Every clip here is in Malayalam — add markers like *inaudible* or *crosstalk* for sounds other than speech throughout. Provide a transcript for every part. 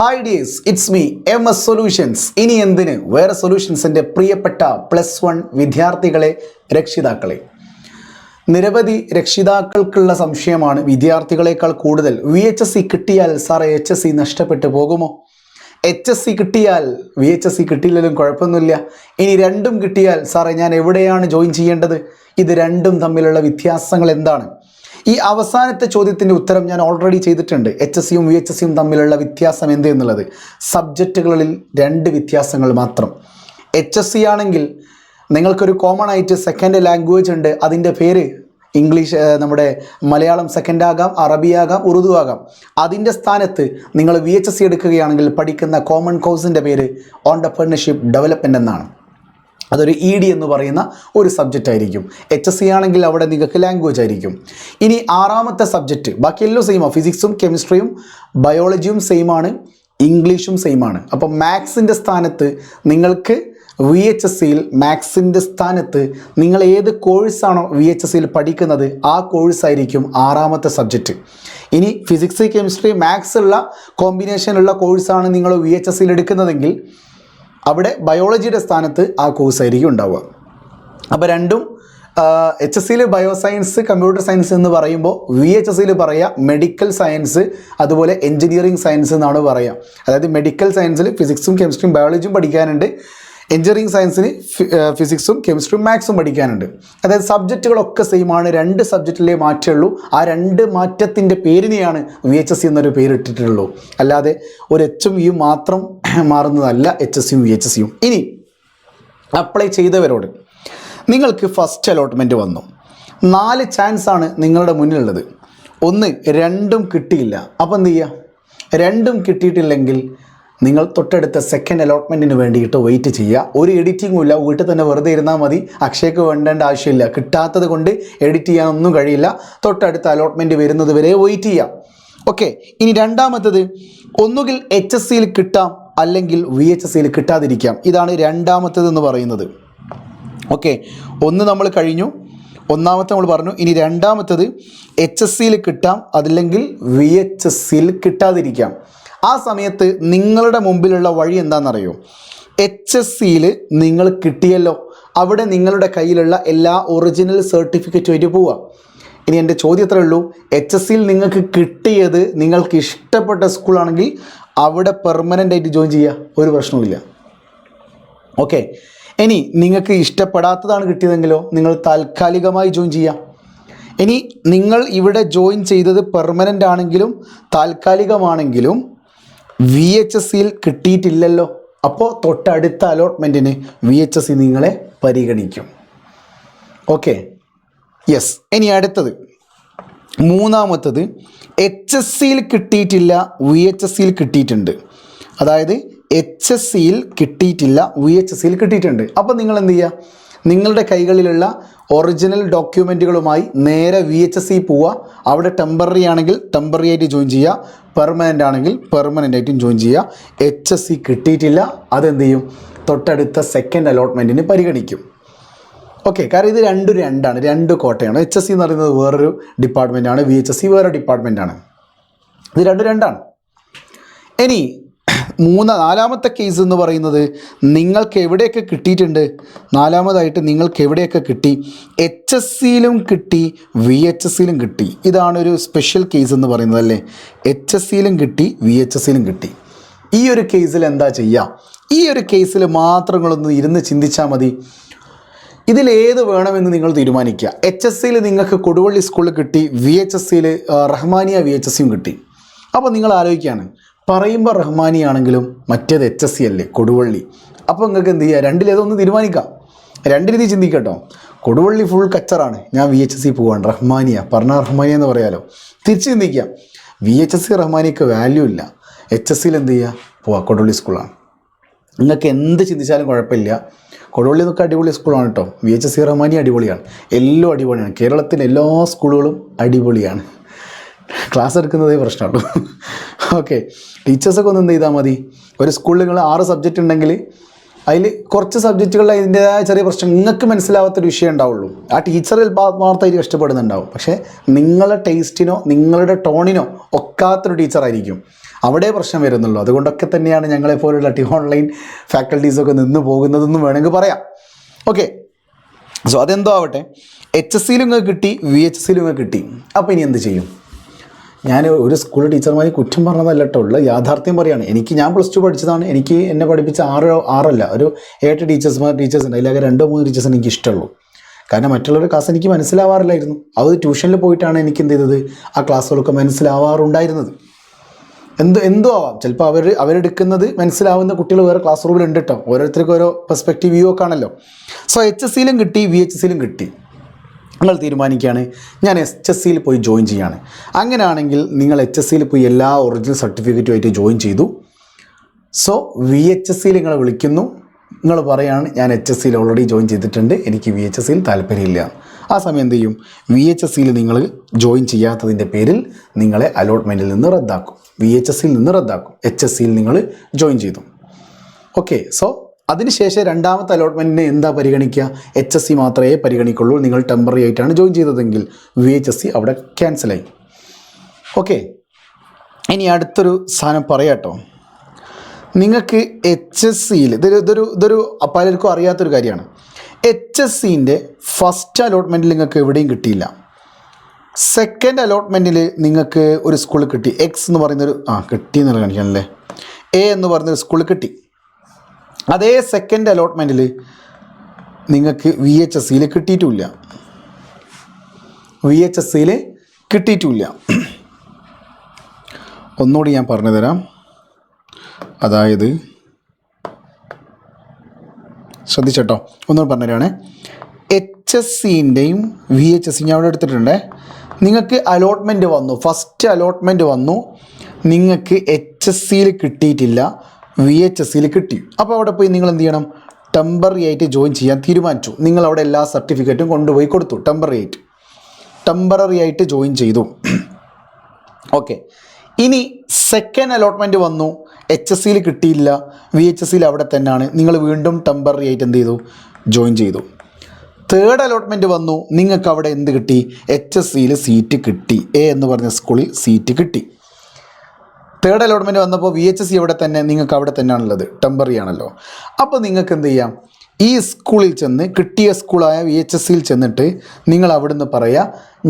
Hi dears it's me M S solutions ഇനി എന്തിന്? വേറെ സൊല്യൂഷൻസിന്റെ പ്രിയപ്പെട്ട പ്ലസ് വൺ വിദ്യാർത്ഥികളെ രക്ഷിതാക്കളെ. നിരവധി രക്ഷിതാക്കൾക്കുള്ള സംശയമാണ് വിദ്യാർത്ഥികളെക്കാൾ കൂടുതൽ. വി എച്ച് എസ് സി കിട്ടിയാൽ സാർ എച്ച് എസ് സി നഷ്ടപ്പെട്ടു പോകുമോ? എച്ച് എസ് സി കിട്ടിയാൽ വി എച്ച് എസ് സി കിട്ടിയില്ലെങ്കിലും കുഴപ്പമൊന്നുമില്ല. ഇനി രണ്ടും കിട്ടിയാൽ സാറേ ഞാൻ എവിടെയാണ് ജോയിൻ ചെയ്യേണ്ടത്? ഇത് രണ്ടും തമ്മിലുള്ള വ്യത്യാസങ്ങൾ എന്താണ്? ഈ അവസാനത്തെ ചോദ്യത്തിന്റെ ഉത്തരം ഞാൻ ഓൾറെഡി ചെയ്തിട്ടുണ്ട്. എച്ച് എസ് സിയും വി എച്ച് എസ് സിയും തമ്മിലുള്ള വ്യത്യാസം എന്ത് എന്നുള്ളത്. സബ്ജക്റ്റുകളിൽ രണ്ട് വ്യത്യാസങ്ങൾ മാത്രം. എച്ച് എസ് സി ആണെങ്കിൽ നിങ്ങൾക്കൊരു കോമൺ ആയിട്ട് സെക്കൻഡ് ലാംഗ്വേജ് ഉണ്ട്. അതിന്റെ പേര് ഇംഗ്ലീഷ് നമ്മുടെ മലയാളം സെക്കൻഡ് ആകാം അറബി ആകാം ഉറുദു ആകാം. അതിന്റെ സ്ഥാനത്ത് നിങ്ങൾ വി എച്ച് എസ് സി എടുക്കുകയാണെങ്കിൽ പഠിക്കുന്ന കോമൺ കോഴ്സിന്റെ പേര് ഓണ്ടർപ്രണർഷിപ്പ് ഡെവലപ്മെന്റ് എന്നാണ്. അതൊരു ഇ ഡി എന്ന് പറയുന്ന ഒരു സബ്ജക്റ്റ് ആയിരിക്കും. എച്ച് എസ് സി ആണെങ്കിൽ അവിടെ നിങ്ങൾക്ക് ലാംഗ്വേജ് ആയിരിക്കും. ഇനി ആറാമത്തെ സബ്ജക്റ്റ് ബാക്കി എല്ലാം സെയിമാണ് ഫിസിക്സും കെമിസ്ട്രിയും ബയോളജിയും സെയിമാണ് ഇംഗ്ലീഷും സെയിമാണ് അപ്പോൾ മാത്സിന്റെ സ്ഥാനത്ത് നിങ്ങൾക്ക് വി എച്ച് എസ് സിയിൽ മാത്സിന്റെ സ്ഥാനത്ത് നിങ്ങൾ ഏത് കോഴ്സാണോ വി എച്ച് എസ് സിയിൽ പഠിക്കുന്നത് ആ കോഴ്സായിരിക്കും ആറാമത്തെ സബ്ജക്റ്റ് ഇനി ഫിസിക്സ് കെമിസ്ട്രി മാത്സ് ഉള്ള കോമ്പിനേഷനുള്ള കോഴ്സാണ് നിങ്ങൾ വി എച്ച് എസ് സിയിൽ എടുക്കുന്നതെങ്കിൽ അവിടെ ബയോളജിയുടെ സ്ഥാനത്ത് ആ കോഴ്സ് ആയിരിക്കും ഉണ്ടാവുക. അപ്പോൾ രണ്ടും എച്ച് എസ് സിയിൽ ബയോസയൻസ് കമ്പ്യൂട്ടർ സയൻസ് എന്ന് പറയുമ്പോൾ വി എച്ച് എസ് സിയിൽ പറയുക മെഡിക്കൽ സയൻസ് അതുപോലെ എഞ്ചിനീയറിംഗ് സയൻസ് എന്നാണ് പറയുക. അതായത് മെഡിക്കൽ സയൻസിൽ ഫിസിക്സും കെമിസ്ട്രിയും ബയോളജിയും പഠിക്കാനുണ്ട്. എഞ്ചിനീയറിംഗ് സയൻസിന് ഫിസിക്സും കെമിസ്ട്രിയും മാത്സും പഠിക്കാനുണ്ട്. അതായത് സബ്ജക്റ്റുകളൊക്കെ സെയിം ആണ്. രണ്ട് സബ്ജക്റ്റിലേ മാറ്റുള്ളൂ ആ രണ്ട് മാറ്റത്തിന്റെ പേരിനെയാണ് വി എച്ച് എസ് സി എന്നൊരു പേരിട്ടിട്ടുള്ളൂ. അല്ലാതെ ഒരു എച്ചും വിയും മാത്രം മാറുന്നതല്ല H S U H S U ഇനി അപ്ലൈ ചെയ്തവരോട് നിങ്ങൾക്ക് ഫസ്റ്റ് അലോട്ട്മെന്റ് വന്നു. നാല് ചാൻസ് ആണ് നിങ്ങളുടെ മുന്നിലുള്ളത്. ഒന്ന് രണ്ടും കിട്ടിയില്ല. അപ്പോൾ എന്ത് ചെയ്യുക രണ്ടും കിട്ടിയിട്ടില്ലെങ്കിൽ നിങ്ങൾ തൊട്ടടുത്ത സെക്കൻഡ് അലോട്ട്മെന്റിന് വേണ്ടിയിട്ട് വെയിറ്റ് ചെയ്യുക. ഒരു എഡിറ്റിങ്ങും ഇല്ല. വീട്ടിൽ തന്നെ വെറുതെ ഇരുന്നാൽ മതി. അക്ഷയക്ക് വേണ്ടേണ്ട ആവശ്യമില്ല. കിട്ടാത്തത് കൊണ്ട് എഡിറ്റ് ചെയ്യാനൊന്നും കഴിയില്ല. തൊട്ടടുത്ത അലോട്ട്മെന്റ് വരുന്നത് വരെ വെയിറ്റ് ചെയ്യാം ഓക്കെ ഇനി രണ്ടാമത്തത് ഒന്നുകിൽ എച്ച് എസ് സിയിൽ കിട്ടാം. അല്ലെങ്കിൽ വി എച്ച് എസ് സിയിൽ കിട്ടാതിരിക്കാം. ഇതാണ് രണ്ടാമത്തേതെന്ന് പറയുന്നത്. ഓക്കെ ഒന്ന് നമ്മൾ കഴിഞ്ഞു. ഒന്നാമത്തെ നമ്മൾ പറഞ്ഞു ഇനി രണ്ടാമത്തേത് എച്ച് എസ് സിയിൽ കിട്ടാം അതല്ലെങ്കിൽ വി എച്ച് എസ് സിയിൽ കിട്ടാതിരിക്കാം. ആ സമയത്ത് നിങ്ങളുടെ മുമ്പിലുള്ള വഴി എന്താണെന്നറിയോ? എച്ച് എസ് സിയിൽ നിങ്ങൾ കിട്ടിയല്ലോ. അവിടെ നിങ്ങളുടെ കയ്യിലുള്ള എല്ലാ ഒറിജിനൽ സർട്ടിഫിക്കറ്റുമായിട്ട് പോവുക. ഇനി എന്റെ ചോദ്യം എത്രയേ ഉള്ളൂ. എച്ച് എസ് സിയിൽ നിങ്ങൾക്ക് കിട്ടിയത് നിങ്ങൾക്ക് ഇഷ്ടപ്പെട്ട സ്കൂളാണെങ്കിൽ അവിടെ പെർമനന്റ് ആയിട്ട് ജോയിൻ ചെയ്യുക. ഒരു പ്രശ്നവുമില്ല. ഓക്കെ ഇനി നിങ്ങൾക്ക് ഇഷ്ടപ്പെടാത്തതാണ് കിട്ടിയതെങ്കിലോ നിങ്ങൾ താൽക്കാലികമായി ജോയിൻ ചെയ്യാം ഇനി നിങ്ങൾ ഇവിടെ ജോയിൻ ചെയ്തത് പെർമനന്റ് ആണെങ്കിലും താൽക്കാലികമാണെങ്കിലും വി എച്ച് എസ് സിയിൽ കിട്ടിയിട്ടില്ലല്ലോ. അപ്പോൾ തൊട്ടടുത്ത അലോട്ട്മെന്റിന് വി എച്ച് എസ് സി നിങ്ങളെ പരിഗണിക്കും. ഓക്കെ യെസ് ഇനി അടുത്തത്. മൂന്നാമത്തത് എച്ച് എസ് സിയിൽ കിട്ടിയിട്ടില്ല വി എച്ച് എസ് സിയിൽ കിട്ടിയിട്ടുണ്ട്. അതായത് എച്ച് എസ് സിയിൽ കിട്ടിയിട്ടില്ല വി എച്ച് എസ് സിയിൽ കിട്ടിയിട്ടുണ്ട്. അപ്പോൾ നിങ്ങൾ എന്ത് ചെയ്യുക നിങ്ങളുടെ കൈകളിലുള്ള ഒറിജിനൽ ഡോക്യുമെന്റുകളുമായി നേരെ വി എച്ച് എസ് സി പോവുക. അവിടെ ടെമ്പററി ആണെങ്കിൽ ടെമ്പററി ആയിട്ട് ജോയിൻ ചെയ്യുക. പെർമനന്റ് ആണെങ്കിൽ പെർമനന്റ് ആയിട്ടും ജോയിൻ ചെയ്യുക. എച്ച് എസ് സി കിട്ടിയിട്ടില്ല അതെന്ത് ചെയ്യും? തൊട്ടടുത്ത സെക്കൻഡ് അലോട്ട്മെന്റിന് പരിഗണിക്കും. ഓക്കെ കാരണം ഇത് രണ്ടും രണ്ടാണ് രണ്ട് കോട്ടയാണ്. എച്ച് എസ് സി എന്ന് പറയുന്നത് വേറൊരു ഡിപ്പാർട്ട്മെന്റാണ് വി എച്ച് എസ് സി വേറെ ഡിപ്പാർട്ട്മെന്റാണ് ഇത് രണ്ടും രണ്ടാണ്. ഇനി മൂന്ന് നാലാമത്തെ കേസ് എന്ന് പറയുന്നത് നിങ്ങൾക്ക് എവിടെയൊക്കെ കിട്ടിയിട്ടുണ്ട്? നാലാമതായിട്ട് നിങ്ങൾക്ക് എവിടെയൊക്കെ കിട്ടി? എച്ച് എസ് സിയിലും കിട്ടി വി എച്ച് എസ് സിയിലും കിട്ടി. ഇതാണ് ഒരു സ്പെഷ്യൽ കേസ് എന്ന് പറയുന്നത് അല്ലേ? എച്ച് എസ് സിയിലും കിട്ടി വി എച്ച് എസ് സിയിലും കിട്ടി. ഈ ഒരു കേസിൽ എന്താ ചെയ്യുക ഈ ഒരു കേസിൽ മാത്രങ്ങളൊന്ന് ഇരുന്ന് ചിന്തിച്ചാൽ മതി. ഇതിലേത് വേണമെന്ന് നിങ്ങൾ തീരുമാനിക്കുക? എച്ച് എസ് സിയിൽ നിങ്ങൾക്ക് കൊടുവള്ളി സ്കൂളിൽ കിട്ടി വി എച്ച് എസ് സിയിൽ റഹ്മാനിയ വി എച്ച് എസ് സിയും കിട്ടി. അപ്പോൾ നിങ്ങൾ ആലോചിക്കുകയാണ് പറയുമ്പോൾ റഹ്മാനി ആണെങ്കിലും മറ്റേത് എച്ച് എസ് സി അല്ലേ കൊടുവള്ളി? അപ്പോൾ നിങ്ങൾക്ക് എന്ത് ചെയ്യുക രണ്ടിലേതൊന്ന് തീരുമാനിക്കാം? രണ്ട് രീതി ചിന്തിക്കട്ടോ. കൊടുവള്ളി ഫുൾ കച്ചറാണ് ഞാൻ വി എച്ച് എസ് സി പോവാണ്. റഹ്മാനിയ പറഞ്ഞ റഹ്മാനിയ എന്ന് പറയാലോ. തിരിച്ച് ചിന്തിക്കാം. വി എച്ച് എസ് സി റഹ്മാനിക്ക് വാല്യൂ ഇല്ല. എച്ച് എസ് സിയിൽ എന്ത് ചെയ്യുക പോവാ കൊടുവള്ളി സ്കൂളാണ് നിങ്ങൾക്ക് എന്ത് ചിന്തിച്ചാലും കുഴപ്പമില്ല. കൊടുവള്ളി നിൽക്കുക അടിപൊളി സ്കൂളാണ് കേട്ടോ വി എച്ച് സി റഹ്മാനി അടിപൊളിയാണ്. എല്ലാം അടിപൊളിയാണ്. കേരളത്തിലെ എല്ലാ സ്കൂളുകളും അടിപൊളിയാണ്. ക്ലാസ് എടുക്കുന്നതേ പ്രശ്നമുള്ളൂ. ഓക്കെ ടീച്ചേഴ്സൊക്കെ ഒന്ന് എന്ത് ചെയ്താൽ മതി? ഒരു സ്കൂളിൽ നിങ്ങൾ ആറ് സബ്ജക്റ്റ് ഉണ്ടെങ്കിൽ അതിൽ കുറച്ച് സബ്ജക്റ്റുകളിൽ അതിന്റെതായ ചെറിയ പ്രശ്നം നിങ്ങൾക്ക് മനസ്സിലാവാത്തൊരു വിഷയം ഉണ്ടാവുള്ളൂ. ആ ടീച്ചറിൽ മാത്രമായിട്ട് കഷ്ടപ്പെടുന്നുണ്ടാവും. പക്ഷേ നിങ്ങളുടെ ടേസ്റ്റിനോ നിങ്ങളുടെ ടോണിനോ ഒക്കാത്തൊരു ടീച്ചറായിരിക്കും അവിടെ പ്രശ്നം വരുന്നുള്ളൂ. അതുകൊണ്ടൊക്കെ തന്നെയാണ് ഞങ്ങളെപ്പോലുള്ള ടി ഓൺലൈൻ ഫാക്കൽറ്റീസൊക്കെ നിന്ന് പോകുന്നതെന്നും വേണമെങ്കിൽ പറയാം. ഓക്കെ. സോ അതെന്തോ ആവട്ടെ. എച്ച് എസ് സിയിലും കിട്ടി വി എച്ച് സിയിലും കിട്ടി. അപ്പോൾ ഇനി എന്ത് ചെയ്യും? ഞാൻ ഒരു സ്കൂൾ ടീച്ചർമാരെ കുറ്റം പറഞ്ഞതല്ല കേട്ടോ. ഉള്ള യാഥാർത്ഥ്യം പറയുകയാണ് എനിക്ക് ഞാൻ പ്ലസ് ടു പഠിച്ചതാണ്. എനിക്ക് എന്നെ പഠിപ്പിച്ച ആറ് ആറല്ല. ഒരു ഏട്ട് ടീച്ചേഴ്സ്മാർ ടീച്ചേഴ്സ് ഉണ്ട്. അല്ലെങ്കിൽ രണ്ടോ മൂന്ന് ടീച്ചേഴ്സ് എനിക്ക് ഇഷ്ടമുള്ളൂ. കാരണം മറ്റുള്ളവരുടെ ക്ലാസ് എനിക്ക് മനസ്സിലാവാറില്ലായിരുന്നു. അത് ട്യൂഷനിൽ പോയിട്ടാണ് എനിക്ക് എന്ത് ചെയ്തത്? ആ ക്ലാസ്സുകളൊക്കെ മനസ്സിലാവാറുണ്ടായിരുന്നത്. എന്ത് എന്തോ ആവാം. ചിലപ്പോൾ അവർ അവരെടുക്കുന്നത് മനസ്സിലാവുന്ന കുട്ടികൾ വേറെ ക്ലാസ് റൂമിൽ ഉണ്ട് കേട്ടോ ഓരോരുത്തർക്കും ഓരോ പെർസ്പെക്റ്റീവ് വ്യൂ ഒക്കെ ആണല്ലോ. സോ എച്ച് എസ് സിയിലും കിട്ടി വി എച്ച് സിയിലും കിട്ടി. നിങ്ങൾ തീരുമാനിക്കുകയാണ് ഞാൻ എച്ച് എസ് സിയിൽ പോയി ജോയിൻ ചെയ്യാണ്. അങ്ങനെയാണെങ്കിൽ നിങ്ങൾ എച്ച് എസ് സിയിൽ പോയി എല്ലാ ഒറിജിനൽ സർട്ടിഫിക്കറ്റുമായിട്ട് ജോയിൻ ചെയ്തു. സോ വി എച്ച് എസ് സിയിൽ നിങ്ങളെ വിളിക്കുന്നു. നിങ്ങൾ പറയുകയാണ് ഞാൻ എച്ച് എസ് സിയിൽ ഓൾറെഡി ജോയിൻ ചെയ്തിട്ടുണ്ട്. എനിക്ക് വി എച്ച് എസ് സിയിൽ താല്പര്യമില്ല. ആ സമയം എന്ത് ചെയ്യും? വി എച്ച് എസ് സിയിൽ നിങ്ങൾ ജോയിൻ ചെയ്യാത്തതിന്റെ പേരിൽ നിങ്ങളെ അലോട്ട്മെന്റിൽ നിന്ന് റദ്ദാക്കും. വി എച്ച് എസ് സിയിൽ നിന്ന് റദ്ദാക്കും. എച്ച് എസ് സിയിൽ നിങ്ങൾ ജോയിൻ ചെയ്തു. ഓക്കെ സോ അതിനുശേഷം രണ്ടാമത്തെ അലോട്ട്മെന്റിനെ എന്താ പരിഗണിക്കുക? എച്ച് എസ് സി മാത്രമേ പരിഗണിക്കുള്ളൂ. നിങ്ങൾ ടെമ്പററി ആയിട്ടാണ് ജോയിൻ ചെയ്തതെങ്കിൽ വി എച്ച് എസ് സി അവിടെ ക്യാൻസലായി ഓക്കെ ഇനി അടുത്തൊരു സാധനം പറയാട്ടോ നിങ്ങൾക്ക് എച്ച് എസ് സിയിൽ ഇതൊരു ഇതൊരു ഇതൊരു പലർക്കും അറിയാത്തൊരു കാര്യമാണ്. എച്ച് എസ് സിന്റെ ഫസ്റ്റ് അലോട്ട്മെന്റിൽ നിങ്ങൾക്ക് എവിടെയും കിട്ടിയില്ല. സെക്കൻഡ് അലോട്ട്മെന്റിൽ നിങ്ങൾക്ക് ഒരു സ്കൂൾ കിട്ടി. എക്സ് എന്ന് പറയുന്നൊരു ആ കിട്ടി എന്നുള്ള കാണിക്കാനല്ലേ എ എന്ന് പറയുന്നൊരു സ്കൂൾ കിട്ടി. അതേ സെക്കൻഡ് അലോട്ട്മെന്റിൽ നിങ്ങൾക്ക് വി എച്ച് എസ് സിയിൽ കിട്ടിയിട്ടുമില്ല വി എച്ച് എസ് സിയിൽ കിട്ടിയിട്ടുമില്ല ഒന്നുകൂടി ഞാൻ പറഞ്ഞുതരാം. അതായത് ശ്രദ്ധിച്ചോട്ടോ. ഒന്നുകൂടി പറഞ്ഞുതരാണേ എച്ച് എസ് സിന്റെയും വി എച്ച് എസ് സി ഞാൻ അവിടെ എടുത്തിട്ടുണ്ട്. നിങ്ങൾക്ക് അലോട്ട്മെന്റ് വന്നു. ഫസ്റ്റ് അലോട്ട്മെന്റ് വന്നു. നിങ്ങൾക്ക് എച്ച് എസ് സിയിൽ കിട്ടിയിട്ടില്ല. വി എച്ച് എസ് സിയിൽ കിട്ടി. അപ്പോൾ അവിടെ പോയി നിങ്ങൾ എന്ത് ചെയ്യണം? ടെമ്പററി ആയിട്ട് ജോയിൻ ചെയ്യാൻ തീരുമാനിച്ചു. നിങ്ങൾ അവിടെ എല്ലാ സർട്ടിഫിക്കറ്റും കൊണ്ടുപോയി കൊടുത്തു. ടെമ്പററി ആയിട്ട്. ടെമ്പററി ആയിട്ട് ജോയിൻ ചെയ്തു. *clears throat* ഓക്കെ ഇനി സെക്കൻഡ് അലോട്ട്മെന്റ് വന്നു. എച്ച് എസ് സിയിൽ കിട്ടിയില്ല. വി എച്ച് എസ് സിയിൽ അവിടെ തന്നെയാണ്. നിങ്ങൾ വീണ്ടും ടെമ്പററി ആയിട്ട് എന്ത് ചെയ്തു? ജോയിൻ ചെയ്തു. തേർഡ് അലോട്ട്മെന്റ് വന്നു. നിങ്ങൾക്ക് അവിടെ എന്ത് കിട്ടി? എച്ച് എസ് സിയിൽ സീറ്റ് കിട്ടി. എ എന്ന് പറഞ്ഞ സ്കൂളിൽ സീറ്റ് കിട്ടി. തേർഡ് അലോട്ട്മെന്റ് വന്നപ്പോൾ വി എച്ച് എസ് സി അവിടെ തന്നെ. നിങ്ങൾക്ക് അവിടെ തന്നെയാണുള്ളത്. ടെമ്പറി ആണല്ലോ. അപ്പോൾ നിങ്ങൾക്ക് എന്ത് ചെയ്യാം? ഈ സ്കൂളിൽ ചെന്ന് കിട്ടിയ സ്കൂളായ വി എച്ച് എസ് സിയിൽ ചെന്നിട്ട് നിങ്ങൾ അവിടുന്ന് പറയുക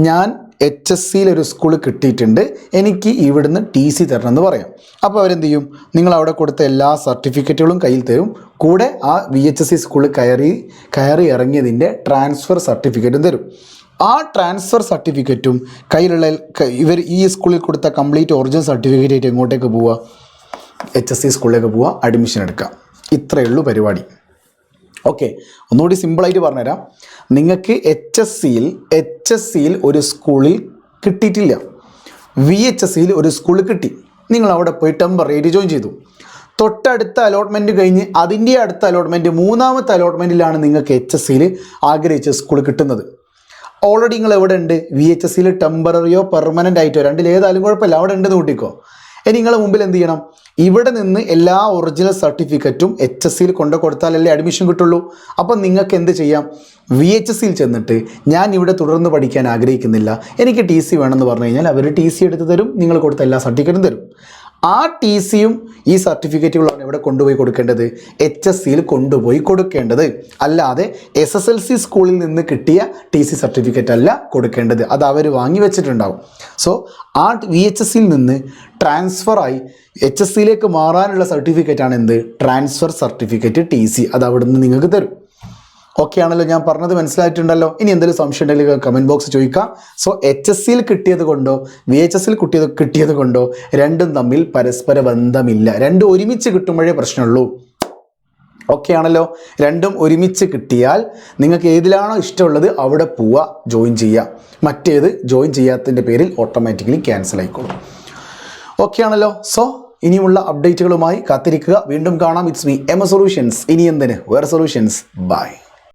ഞാൻ എച്ച് എസ് സിയിൽ ഒരു സ്കൂൾ കിട്ടിയിട്ടുണ്ട് എനിക്ക് ഇവിടുന്ന് ടി സി തരണം എന്ന് പറയാം. അപ്പോൾ അവരെന്ത് ചെയ്യും? നിങ്ങൾ അവിടെ കൊടുത്ത എല്ലാ സർട്ടിഫിക്കറ്റുകളും കയ്യിൽ തരും. കൂടെ ആ വി എച്ച് എസ് സി സ്കൂളിൽ കയറി കയറി ഇറങ്ങിയതിന്റെ ട്രാൻസ്ഫർ സർട്ടിഫിക്കറ്റും തരും. ആ ട്രാൻസ്ഫർ സർട്ടിഫിക്കറ്റും കയ്യിലുള്ള ഇവർ ഈ സ്കൂളിൽ കൊടുത്ത കംപ്ലീറ്റ് ഒറിജിനൽ സർട്ടിഫിക്കറ്റ് ആയിട്ട് എങ്ങോട്ടേക്ക് പോവുക എച്ച് എസ് സി സ്കൂളിലേക്ക് പോവുക അഡ്മിഷൻ എടുക്കുക ഇത്രയേ ഉള്ളൂ പരിപാടി. ഓക്കെ ഒന്നുകൂടി സിമ്പിളായിട്ട് പറഞ്ഞുതരാം. നിങ്ങൾക്ക് എച്ച് എസ് സിയിൽ എച്ച് എസ് സിയിൽ ഒരു സ്കൂളിൽ കിട്ടിയിട്ടില്ല. വി എച്ച് എസ് സിയിൽ ഒരു സ്കൂൾ കിട്ടി. നിങ്ങൾ അവിടെ പോയി ടെമ്പറേറ്റ് ജോയിൻ ചെയ്തു. തൊട്ടടുത്ത അലോട്ട്മെന്റ് കഴിഞ്ഞ് അതിന്റെ അടുത്ത അലോട്ട്മെന്റ് മൂന്നാമത്തെ അലോട്ട്മെന്റിലാണ് നിങ്ങൾക്ക് എച്ച് എസ് സിയിൽ ആഗ്രഹിച്ച സ്കൂൾ കിട്ടുന്നത്. ഓൾറെഡി നിങ്ങൾ എവിടെ ഉണ്ട് വി എച്ച് എസ് സിയിൽ ടെമ്പററിയോ പെർമനന്റ് ആയിട്ടോ? രണ്ടിൽ ഏതായാലും കുഴപ്പമില്ല. അവിടെ ഉണ്ടെന്ന് കൂട്ടിക്കോ. ഇനി നിങ്ങളെ മുമ്പിൽ എന്ത് ചെയ്യണം? ഇവിടെ നിന്ന് എല്ലാ ഒറിജിനൽ സർട്ടിഫിക്കറ്റും എച്ച് എസ് സിയിൽ കൊണ്ടു കൊടുത്താലല്ലേ അഡ്മിഷൻ കിട്ടുള്ളൂ. അപ്പം നിങ്ങൾക്ക് എന്ത് ചെയ്യാം? വി എച്ച് എസ് സിയിൽ ചെന്നിട്ട് ഞാൻ ഇവിടെ തുടർന്ന് പഠിക്കാൻ ആഗ്രഹിക്കുന്നില്ല. എനിക്ക് ടി സി വേണമെന്ന് പറഞ്ഞു കഴിഞ്ഞാൽ അവർ ടി സി എടുത്ത് തരും നിങ്ങൾ കൊടുത്ത എല്ലാ സർട്ടിഫിക്കറ്റും തരും. ആ ടി സിയും ഈ സർട്ടിഫിക്കറ്റുകളാണ് ഇവിടെ കൊണ്ടുപോയി കൊടുക്കേണ്ടത്. എച്ച് എസ് സിയിൽ കൊണ്ടുപോയി കൊടുക്കേണ്ടത്. അല്ലാതെ എസ് എസ് എൽ സി സ്കൂളിൽ നിന്ന് കിട്ടിയ ടി സി സർട്ടിഫിക്കറ്റ് അല്ല കൊടുക്കേണ്ടത്. അത് അവർ വാങ്ങി വെച്ചിട്ടുണ്ടാവും. സോ ആ വി എച്ച് എസ് സിയിൽ നിന്ന് ട്രാൻസ്ഫറായി എച്ച് എസ് സിയിലേക്ക് മാറാനുള്ള സർട്ടിഫിക്കറ്റാണ് എന്ത്? ട്രാൻസ്ഫർ സർട്ടിഫിക്കറ്റ് ടി സി അത് അവിടെ നിന്ന് നിങ്ങൾക്ക് തരും. ഓക്കെ ആണല്ലോ ഞാൻ പറഞ്ഞത് മനസ്സിലായിട്ടുണ്ടല്ലോ. ഇനി എന്തെങ്കിലും സംശയം ഉണ്ടെങ്കിൽ കമന്റ് ബോക്സ് ചോദിക്കാം. സോ എച്ച് എസ് സിയിൽ കിട്ടിയത് കൊണ്ടോ വി എച്ച് എസ് സിയിൽ കിട്ടിയത് കിട്ടിയത് കൊണ്ടോ രണ്ടും തമ്മിൽ പരസ്പര ബന്ധമില്ല. രണ്ടും ഒരുമിച്ച് കിട്ടുമ്പോഴേ പ്രശ്നമുള്ളൂ. ഓക്കെ ആണല്ലോ രണ്ടും ഒരുമിച്ച് കിട്ടിയാൽ നിങ്ങൾക്ക് ഏതിലാണോ ഇഷ്ടമുള്ളത് അവിടെ പോവുക ജോയിൻ ചെയ്യുക. മറ്റേത് ജോയിൻ ചെയ്യാത്തതിന്റെ പേരിൽ ഓട്ടോമാറ്റിക്കലി ക്യാൻസൽ ആയിക്കോളും. ഓക്കെ ആണല്ലോ സോ ഇനിയുമുള്ള അപ്ഡേറ്റുകളുമായി കാത്തിരിക്കുക. വീണ്ടും കാണാം. ഇറ്റ്സ് മീ എം സൊല്യൂഷൻസ് ഇനി എന്തിന്? വേറെ സൊല്യൂഷൻസ് ബൈ